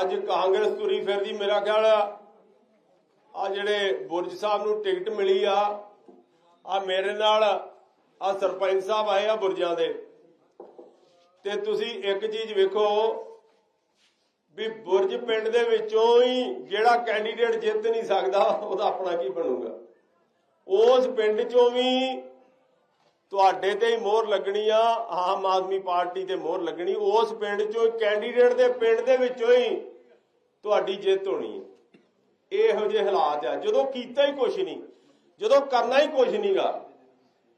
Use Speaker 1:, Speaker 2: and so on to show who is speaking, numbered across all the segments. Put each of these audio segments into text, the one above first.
Speaker 1: ਅੱਜ ਕਾਂਗਰਸ ਤੁਰੀ ਫਿਰਦੀ ਮੇਰਾ ਖਿਆਲ ਆ। ਜਿਹੜੇ ਬੁਰਜ ਸਾਹਿਬ ਨੂੰ ਟਿਕਟ ਮਿਲੀ ਆ ਆ ਮੇਰੇ ਨਾਲ ਆ ਸਰਪੰਚ ਸਾਹਿਬ ਆਏ ਆ ਬੁਰਜਾਂ ਦੇ। ਤੇ ਤੁਸੀਂ ਇੱਕ ਚੀਜ਼ ਵੇਖੋ ਵੀ ਬੁਰਜ ਪਿੰਡ ਦੇ ਵਿੱਚੋਂ ਹੀ ਜਿਹੜਾ ਕੈਂਡੀਡੇਟ ਜਿੱਤ ਨਹੀਂ ਸਕਦਾ, ਉਹਦਾ ਆਪਣਾ ਕੀ ਬਣੂਗਾ? ਉਸ ਪਿੰਡ ਚੋਂ ਵੀ ਤੁਹਾਡੇ ਤੇ ਹੀ ਮੋਹਰ ਲੱਗਣੀ ਆ, ਆਮ ਆਦਮੀ ਪਾਰਟੀ ਤੇ ਮੋਹਰ ਲੱਗਣੀ। ਉਸ ਪਿੰਡ ਚੋਂ ਕੈਂਡੀਡੇਟ ਦੇ ਪਿੰਡ ਦੇ ਵਿੱਚੋਂ ਹੀ ਤੁਹਾਡੀ ਜਿੱਤ ਹੋਣੀ ਹੈ। ਇਹੋ ਜਿਹੇ ਹਾਲਾਤ ਆ। ਜਦੋਂ ਕੀਤਾ ਹੀ ਕੁਛ ਨਹੀਂ, ਜਦੋਂ ਕਰਨਾ ਹੀ ਕੁਛ ਨਹੀਂਗਾ,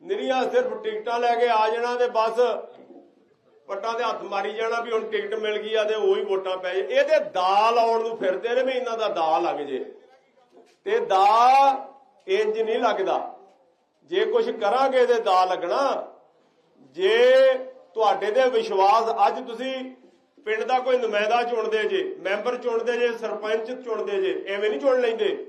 Speaker 1: ਨਿਰੀਆਂ ਸਿਰਫ ਟਿਕਟਾਂ ਲੈ ਕੇ ਆ ਜਾਣਾ ਤੇ ਬਸ ਪੱਟਾਂ ਦੇ ਹੱਥ ਮਾਰੀ ਜਾਣਾ ਵੀ ਹੁਣ ਟਿਕਟ ਮਿਲ ਗਈ ਆ ਤੇ ਉਹੀ ਵੋਟਾਂ ਪੈ ਜੇ ਇਹਦੇ ਦਾ ਲਾਉਣ ਨੂੰ ਫਿਰਦੇ ਨੇ ਵੀ ਇਹਨਾਂ ਦਾ ਦਾ ਲੱਗ ਜੇ। ਤੇ ਦਾ ਇੰਜ ਨਹੀਂ ਲੱਗਦਾ। ਜੇ ਕੁਝ ਕਰਾਂਗੇ ਤੇ ਦਾ ਲੱਗਣਾ। ਜੇ ਤੁਹਾਡੇ ਤੇ ਵਿਸ਼ਵਾਸ, ਅੱਜ ਤੁਸੀਂ ਪਿੰਡ ਦਾ ਕੋਈ ਨੁਮਾਇੰਦਾ ਚੁਣਦੇ ਜੇ, ਮੈਂਬਰ ਚੁਣਦੇ ਜੇ, ਸਰਪੰਚ ਚੁਣਦੇ ਜੇ, ਐਵੇਂ ਨਹੀਂ ਚੁਣ ਲੈਂਦੇ।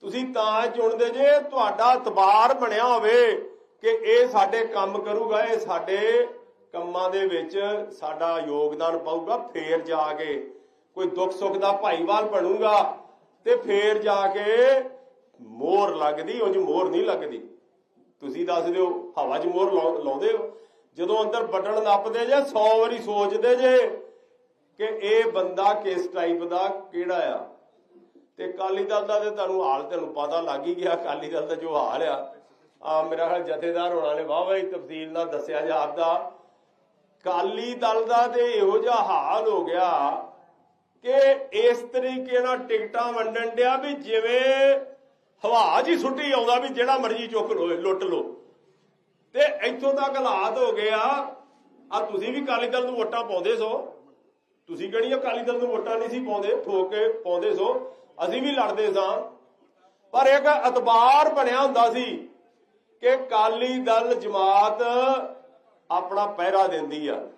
Speaker 1: ਤੁਸੀਂ ਤਾਂ ਚੁਣਦੇ ਜੇ, ਤੁਹਾਡਾ ਇਤਬਾਰ ਬਣਿਆ ਹੋਵੇ ਕਿ ਇਹ ਸਾਡੇ ਕੰਮ ਕਰੂਗਾ, ਇਹ ਸਾਡੇ ਕੰਮਾਂ ਦੇ ਵਿੱਚ ਸਾਡਾ ਯੋਗਦਾਨ ਪਾਊਗਾ, ਫੇਰ ਜਾ ਕੇ ਕੋਈ ਦੁੱਖ ਸੁੱਖ ਦਾ ਭਾਈਵਾਲ ਬਣੂਗਾ ਤੇ ਫੇਰ ਜਾ ਕੇ ਮੋਹਰ ਲੱਗਦੀ, ਉਂਝ ਮੋਹਰ ਨਹੀਂ ਲੱਗਦੀ। ਤੁਸੀਂ ਦੱਸ ਦਿਓ, ਹਵਾ 'ਚ ਮੋਹਰ ਲਾਉ- ਲਾਉਂਦੇ ਹੋ? ਜਦੋਂ ਅੰਦਰ ਬਟਨ ਨੱਪਦੇ ਜੇ 100 ਵਾਰੀ ਸੋਚਦੇ ਜੇ ਕਿ ਇਹ ਬੰਦਾ ਕਿਸ ਟਾਈਪ ਦਾ, ਕਿਹੜਾ ਆ। ਤੇ ਕਾਲੀ ਦਲ ਦਾ ਤੇ ਤੁਹਾਨੂੰ ਹਾਲ ਤੁਹਾਨੂੰ ਪਤਾ ਲੱਗ ਹੀ ਗਿਆ ਕਾਲੀ ਦਲ ਦਾ ਜੋ ਹਾਲ ਆ। ਆ ਮੇਰਾ ਖਿਆਲ ਜਥੇਦਾਰ ਹੋਣਾ ਨੇ ਵਾਹ ਵਾਹ ਤਫਸੀਲ ਨਾਲ ਦੱਸਿਆ ਜਾ ਆਪਦਾ ਕਾਲੀ ਦਲ ਦਾ ਤੇ ਇਹੋ ਜਿਹਾ ਹਾਲ ਹੋ ਗਿਆ ਕਿ ਇਸ ਤਰੀਕੇ ਨਾਲ ਟਿਕਟਾਂ ਵੰਡਣ ਡਿਆ ਵੀ ਜਿਵੇਂ ਹਵਾ ਜੀ ਸੁੱਟੀ ਆਉਂਦਾ ਵੀ ਜਿਹੜਾ ਮਰਜ਼ੀ ਚੁੱਕ ਲੋ ਲੁੱਟ ਲੋ ਤੇ ਇੱਥੋਂ ਤੱਕ ਹਾਲਾਤ ਹੋ ਗਿਆ ਆ। ਤੁਸੀਂ ਵੀ ਕਾਲੀ ਦਲ ਨੂੰ ਵੋਟਾਂ ਪਾਉਂਦੇ ਸੋ। ਤੁਸੀਂ ਕਿਹੜੀ ਅਕਾਲੀ ਦਲ ਨੂੰ ਵੋਟਾਂ ਨਹੀਂ ਸੀ ਪਾਉਂਦੇ? ਠੋਕ ਕੇ ਪਾਉਂਦੇ ਸੋ। ਅਸੀਂ ਵੀ ਲੜਦੇ ਸਾਂ। ਪਰ ਇੱਕ ਅਤਬਾਰ ਬਣਿਆ ਹੁੰਦਾ ਸੀ ਕਿ ਕਾਲੀ ਦਲ ਜਮਾਤ ਆਪਣਾ ਪਹਿਰਾ ਦਿੰਦੀ ਆ।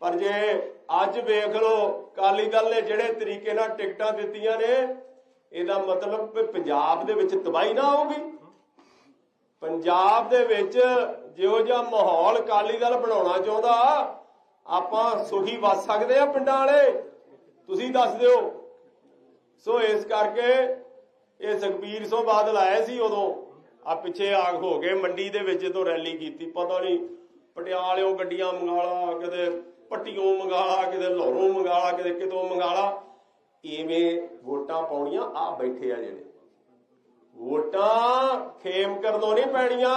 Speaker 1: ਪਰ ਜੇ ਅੱਜ ਵੇਖ ਲਓ ਕਾਲੀ ਦਲ ਨੇ ਜਿਹੜੇ ਤਰੀਕੇ ਨਾਲ ਟਿਕਟਾਂ ਦਿੱਤੀਆਂ ਨੇ, ਇਹਦਾ ਮਤਲਬ ਪੰਜਾਬ ਦੇ ਵਿੱਚ ਤਬਾਹੀ ਨਾ ਆਊਗੀ ਪੰਜਾਬ ਦੇ ਵਿੱਚ ਜਿਹੋ ਜਿਹਾ ਮਾਹੌਲ ਕਾਲੀ ਦਲ ਬਣਾਉਣਾ ਚਾਹੁੰਦਾ, ਆਪਾਂ ਸੁਖੀ ਵੱਸ ਸਕਦੇ ਆ ਪਿੰਡਾਂ ਵਾਲੇ। ਤੁਸੀਂ ਦੱਸ ਦਿਓ। ਸੋ ਇਸ ਕਰਕੇ ਇਹ ਸੁਖਬੀਰ ਸਿੰਘ ਬਾਦਲ ਆਏ ਸੀ ਉਦੋਂ। ਆ ਪਿੱਛੇ ਆਗ ਹੋ ਗਏ ਮੰਡੀ ਦੇ ਵਿੱਚ ਜਦੋਂ ਰੈਲੀ ਕੀਤੀ, ਪਤਾ ਨਹੀਂ ਪਟਿਆਲਿਓਂ ਗੱਡੀਆਂ ਮੰਗਾਲਾ, ਕਿਤੇ ਪੱਟੀਓਂ ਮੰਗਾਲਾ, ਕਿਤੇ ਲਾਹੌਰੋਂ ਮੰਗਾਲਾ, ਕਿਤੇ ਕਿਤੋਂ ਮੰਗਾਲਾ। ਇਵੇਂ ਵੋਟਾਂ ਪਾਉਣੀਆਂ ਆ ਬੈਠੇ ਆ ਜਿਹੜੇ। ਵੋਟਾਂ ਖੇਮ ਕਰਨੋਂ ਨਹੀਂ ਪੈਣੀਆਂ।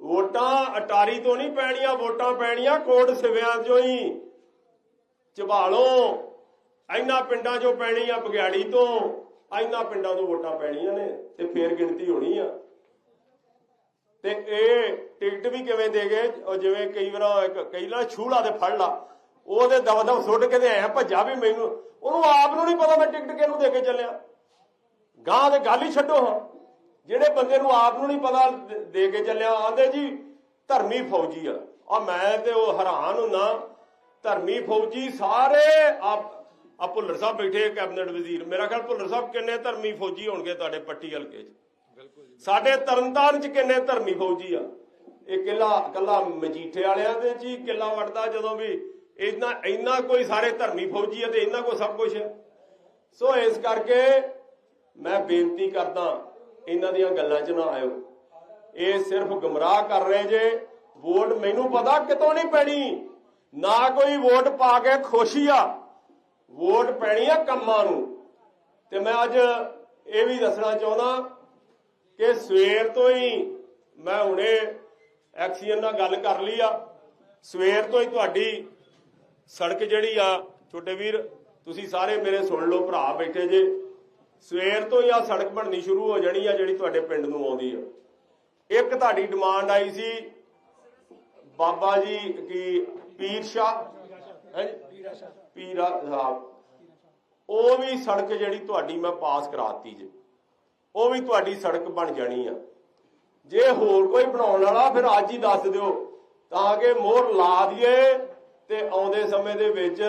Speaker 1: ਵੋਟਾਂ ਅਟਾਰੀ ਤੋਂ ਨਹੀਂ ਪੈਣੀਆਂ, ਵੋਟਾਂ ਪੈਣੀਆਂ ਕੋਟ ਸਿਵਿਆਂ ਚੋਂ ਹੀ। ਝਬਾਲੋਂ ਇੰਨਾ ਪਿੰਡਾਂ ਚੋਂ ਪੈਣੀ ਆ ਬਗਿਆੜੀ ਤੋਂ। ਇੰਨਾ ਪਿੰਡਾਂ ਤੋਂ ਵੋਟਾਂ ਪੈਣੀਆਂ ਨੇ ਤੇ ਫੇਰ ਗਿਣਤੀ ਹੋਣੀ ਆ। ਤੇ ਇਹ ਟਿਕਟ ਵੀ ਕਿਵੇਂ ਦੇ ਗਏ? ਉਹ ਜਿਵੇਂ ਕਈ ਵਾਰ ਕਈ ਵਾਰ ਛੂਲਾ ਦੇ ਫੜ ਲਾ। ਉਹਦੇ ਦਵਾ ਦਵ ਸੁੱਟ ਕੇ ਤੇ ਐ ਭੱਜਾ ਵੀ ਮੈਨੂੰ। ਉਹਨੂੰ ਆਪ ਨੂੰ ਨਹੀਂ ਪਤਾ ਮੈਂ ਟਿਕਟ ਕਿਹਨੂੰ ਦੇ ਕੇ ਚੱਲਿਆ। ਗਾਂ ਤੇ ਗੱਲ ਹੀ ਛੱਡੋ ਹਾਂ ਜਿਹੜੇ ਬੰਦੇ ਨੂੰ ਆਪ ਨੂੰ ਨਹੀਂ ਪਤਾ ਦੇ- ਦੇ ਕੇ ਚੱਲਿਆ ਆਂਦੇ ਜੀ ਧਰਮੀ ਫੌਜੀ ਆ। ਆ ਮੈਂ ਤੇ ਉਹ ਹੈਰਾਨ ਹੁੰਨਾ ਧਰਮੀ ਫੌਜੀ ਸਾਰੇ ਆਪ ਆ ਭੁੱਲਰ ਸਾਹਿਬ ਬੈਠੇ ਕੈਬਨਿਟ ਵਜ਼ੀਰ। ਮੇਰਾ ਖਿਆਲ ਭੁੱਲਰ ਸਾਹਿਬ ਕਿੰਨੇ ਧਰਮੀ ਫੌਜੀ ਹੋਣਗੇ ਤੁਹਾਡੇ ਪੱਟੀ ਹਲਕੇ 'ਚ? ਸਾਡੇ ਤਰਨਤਾਰਨ 'ਚ ਕਿੰਨੇ ਧਰਮੀ ਫੌਜੀ ਆ? ਇਹ ਕਿਲਾ ਕੱਲਾ ਮਜੀਠੇ ਵਾਲਿਆਂ ਦੇ ਜੀ ਕਿਲਾ ਵੜਦਾ ਜਦੋਂ ਵੀ ਇੰਨਾ ਇੰਨਾ ਕੋਈ ਸਾਰੇ ਧਰਮੀ ਫੌਜੀ ਆ ਤੇ ਇੰਨਾ ਕੋ ਸਭ ਕੁਝ ਹੈ ਸੋ ਇਸ ਕਰਕੇ ਮੈਂ ਬੇਨਤੀ ਕਰਦਾ ਇਹਨਾਂ ਦੀਆਂ ਗੱਲਾਂ 'ਚ ਨਾ ਆਇਓ। ਇਹ ਸਿਰਫ ਗਮਰਾਹ ਕਰ ਰਹੇ ਜੇ। ਵੋਟ ਮੈਨੂੰ ਪਤਾ ਕਿਤੋਂ ਨਹੀਂ ਪੈਣੀ। ਨਾ ਕੋਈ ਵੋਟ ਪਾ ਕੇ ਖੁਸ਼ੀ ਆ। ਵੋਟ ਪੈਣੀ ਆ ਕੰਮਾਂ ਨੂੰ। ਤੇ ਮੈਂ ਅੱਜ ਇਹ ਵੀ ਦੱਸਣਾ ਚਾਹੁੰਦਾ ਕਿ ਸਵੇਰ ਤੋਂ ਹੀ ਮੈਂ ਹੁਣੇ ਐਕਸੀਅਨ ਨਾਲ ਗੱਲ ਕਰ ਲਈ ਆ। ਸਵੇਰ ਤੋਂ ਹੀ ਤੁਹਾਡੀ ਸੜਕ ਜਿਹੜੀ ਆ, ਛੋਟੇ ਵੀਰ, ਤੁਸੀਂ ਸਾਰੇ ਮੇਰੇ ਸੁਣ ਲਓ, ਭਰਾ ਬੈਠੇ ਜੇ। ਸਵੇਰ ਤੋਂ ਹੀ ਆ ਸੜਕ ਬਣਨੀ ਸ਼ੁਰੂ ਹੋ ਜਾਣੀ ਆ ਜਿਹੜੀ ਤੁਹਾਡੇ ਪਿੰਡ ਨੂੰ ਆਉਂਦੀ ਆ। ਇੱਕ ਤੁਹਾਡੀ ਡਿਮਾਂਡ ਆਈ ਸੀ ਬਾਬਾ ਜੀ ਕੀ ਪੀਰ ਸ਼ਾਹ ਹੈ ਪੀਰਾ ਸਾਹਿਬ। ਉਹ ਵੀ ਸੜਕ ਜਿਹੜੀ ਤੁਹਾਡੀ ਮੈਂ ਪਾਸ ਕਰਾਤੀ ਜੇ। ਉਹ ਵੀ ਤੁਹਾਡੀ ਸੜਕ ਬਣ ਜਾਣੀ ਆ। ਜੇ ਹੋਰ ਕੋਈ ਬਣਾਉਣ ਵਾਲਾ ਫਿਰ ਅੱਜ ਹੀ ਦੱਸ ਦਿਓ। ਤਾਂ ਕਿ ਮੋਹਰ ਲਾ ਦਈਏ ਤੇ ਆਉਂਦੇ ਸਮੇਂ ਦੇ ਵਿੱਚ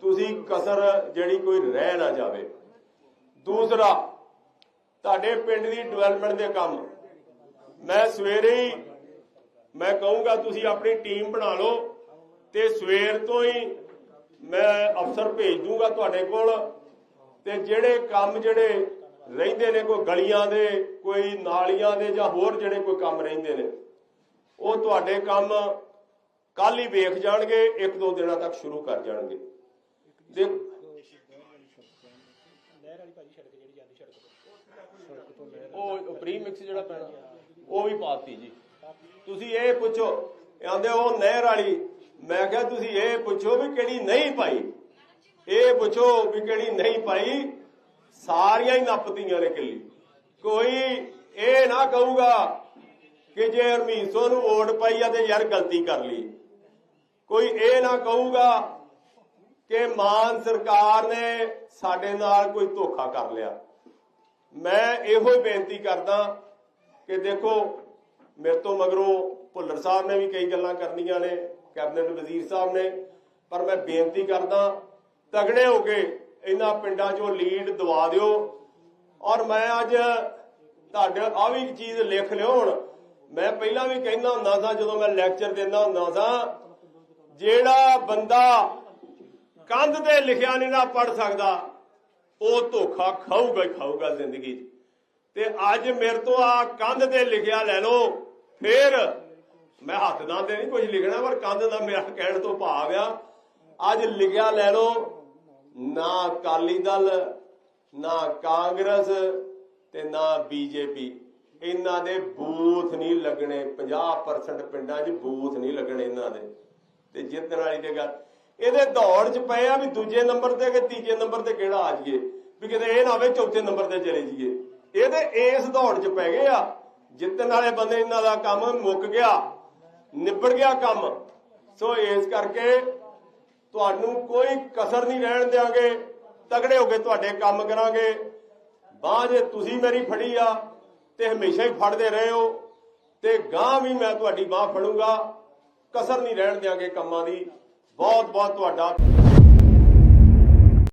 Speaker 1: ਤੁਸੀਂ ਕਸਰ ਜਿਹੜੀ ਕੋਈ ਰਹਿ ਨਾ ਜਾਵੇ। ਦੂਸਰਾ, ਤੁਹਾਡੇ ਪਿੰਡ ਦੀ ਡਿਵੈਲਪਮੈਂਟ ਦੇ ਕੰਮ। ਮੈਂ ਸਵੇਰੇ ਹੀ, ਮੈਂ ਕਹੂੰਗਾ ਤੁਸੀਂ ਆਪਣੀ ਟੀਮ ਬਣਾ ਲਓ ਤੇ ਸਵੇਰ ਤੋਂ ਹੀ ਮੈਂ ਅਫਸਰ ਭੇਜ ਦੂੰਗਾ ਤੁਹਾਡੇ ਕੋਲ ਤੇ ਜਿਹੜੇ ਕੰਮ ਜਿਹੜੇ ਰਹਿੰਦੇ ਨੇ, ਕੋਈ ਗਲੀਆਂ ਦੇ, ਕੋਈ ਨਾਲੀਆਂ ਦੇ ਜਾਂ ਹੋਰ ਜਿਹੜੇ ਕੋਈ ਕੰਮ ਰਹਿੰਦੇ ਨੇ, ਉਹ ਤੁਹਾਡੇ ਕੰਮ ਕੱਲ ਹੀ ਵੇਖ ਜਾਣਗੇ, ਇੱਕ ਦੋ ਦਿਨਾਂ ਤੱਕ ਸ਼ੁਰੂ ਕਰ ਜਾਣਗੇ। ਦੇਖ
Speaker 2: ਨਹਿਰ ਵਾਲੀ ਭਾਜੀ ਸੜਕ ਜਿਹੜੀ ਜਾਂਦੀ ਸੜਕ ਤੋਂ
Speaker 1: ਉਹ ਪ੍ਰੀਮਿਕਸ ਜਿਹੜਾ ਪੈਣਾ, ਉਹ ਵੀ ਪਾਤੀ ਜੀ। ਤੁਸੀਂ ਇਹ ਪੁੱਛੋ, ਆਂਦੇ ਉਹ ਨਹਿਰ ਵਾਲੀ, ਮੈਂ ਕਿਹਾ ਤੁਸੀਂ ਇਹ ਪੁੱਛੋ ਵੀ ਕਿਹੜੀ ਨਹੀਂ ਪਾਈ। ਇਹ ਪੁੱਛੋ ਵੀ ਕਿਹੜੀ ਨਹੀਂ ਪਾਈ, ਸਾਰੀਆਂ ਹੀ ਨੱਪਤੀਆਂ ਨੇ ਕਿੱਲੀ। ਕੋਈ ਇਹ ਨਾ ਕਹੂਗਾ ਕਿ ਜੇ ਹਰਮੀਸੋ ਨੂੰ ਵੋਟ ਪਾਈ ਆ ਤੇ ਯਾਰ ਗਲਤੀ ਕਰ ਲਈ। ਕੋਈ ਇਹ ਨਾ ਕਹੂਗਾ ਕਿ ਮਾਨ ਸਰਕਾਰ ਨੇ ਸਾਡੇ ਨਾਲ ਕੋਈ ਧੋਖਾ ਕਰ ਲਿਆ। ਮੈਂ ਇਹੋ ਬੇਨਤੀ ਕਰਦਾ ਕਿ ਦੇਖੋ, ਮੇਰੇ ਤੋਂ ਮਗਰੋਂ ਭੁੱਲਰ ਸਾਹਿਬ ਨੇ ਵੀ ਕਈ ਗੱਲਾਂ ਕਰਨੀਆਂ ਨੇ, ਕੈਬਨਿਟ ਵਜ਼ੀਰ ਸਾਹਿਬ ਨੇ, ਪਰ ਮੈਂ ਬੇਨਤੀ ਕਰਦਾ, ਤਗੜੇ ਹੋ ਕੇ ਇਹਨਾਂ ਪਿੰਡਾਂ 'ਚੋਂ ਲੀਡ ਦਵਾ ਦਿਓ। ਔਰ ਮੈਂ ਅੱਜ ਤੁਹਾਡੇ, ਆ ਵੀ ਚੀਜ਼ ਲਿਖ ਲਿਓ ਹੁਣ। ਮੈਂ ਪਹਿਲਾਂ ਵੀ ਕਹਿੰਦਾ ਹੁੰਦਾ ਸਾਂ, ਜਦੋਂ ਮੈਂ ਲੈਕਚਰ ਦਿੰਦਾ ਹੁੰਦਾ ਸਾਂ, ਜਿਹੜਾ ਬੰਦਾ ਕੰਧ ਤੇ ਲਿਖਿਆ ਨਹੀਂ ਨਾ ਪੜ ਸਕਦਾ ਉਹ ਧੋਖਾ ਖਾਊਗਾ ਹੀ ਖਾਊਗਾ ਜ਼ਿੰਦਗੀ 'ਚ। ਤੇ ਅੱਜ ਮੇਰੇ ਤੋਂ ਆ ਕੰਧ ਤੇ ਲਿਖਿਆ ਲੈ ਲਓ, ਫੇਰ ਮੈਂ ਹੱਥ ਨਾਲ ਤੇ ਨਹੀਂ ਕੁਝ ਲਿਖਣਾ, ਪਰ ਕੰਧ ਦਾ ਮੇਰਾ ਕਹਿਣ ਤੋਂ ਭਾਵ ਆ, ਅੱਜ ਲਿਖਿਆ ਲੈ ਲਓ, ਨਾ ਅਕਾਲੀ ਦਲ, ਨਾ ਕਾਂਗਰਸ ਤੇ ਨਾ ਬੀਜੇਪੀ। ਇਹਨਾਂ ਦੇ ਬੂਥ ਨਹੀਂ ਲੱਗਣੇ 50% ਪਿੰਡਾਂ 'ਚ ਬੂਥ ਨਹੀਂ ਲੱਗਣੇ ਇਹਨਾਂ ਦੇ। ਤੇ ਜਿੱਤਣ ਵਾਲੀ ਤੇ ਗੱਲ ਇਹਦੇ ਦੌੜ 'ਚ ਪਏ ਆ ਵੀ ਦੂਜੇ ਨੰਬਰ ਤੇ ਕਿ ਤੀਜੇ ਨੰਬਰ ਤੇ ਕਿਹੜਾ ਆ ਜਾਈਏ, ਵੀ ਕਿਤੇ ਇਹ ਨਾ ਹੋਵੇ ਚੌਥੇ ਨੰਬਰ ਤੇ ਚਲੇ ਜਾਈਏ। ਇਹਦੇ ਇਸ ਦੌੜ 'ਚ ਪੈ ਗਏ ਆ, ਜਿੱਤਣ ਵਾਲੇ ਬੰਦੇ ਇਹਨਾਂ ਦਾ ਕੰਮ ਮੁੱਕ ਗਿਆ, ਨਿਬੜ ਗਿਆ ਕੰਮ। ਸੋ ਇਸ ਕਰਕੇ ਤੁਹਾਨੂੰ ਕੋਈ ਕਸਰ ਨਹੀਂ ਰਹਿਣ ਦਿਆਂਗੇ, ਤਗੜੇ ਹੋ ਕੇ ਤੁਹਾਡੇ ਕੰਮ ਕਰਾਂਗੇ। ਬਾਹ ਜੇ ਤੁਸੀਂ ਮੇਰੀ ਫੜੀ ਆ, ਤੇ ਹਮੇਸ਼ਾ ਹੀ ਫੜਦੇ ਰਹੇ ਹੋ ਤੇ ਗਾਂ ਵੀ ਮੈਂ ਤੁਹਾਡੀ ਬਾਹ ਫੜੂੰਗਾ। ਕਸਰ ਨਹੀਂ ਰਹਿਣ ਦਿਆਂਗੇ ਕੰਮਾਂ ਦੀ। ਬਹੁਤ ਬਹੁਤ ਤੁਹਾਡਾ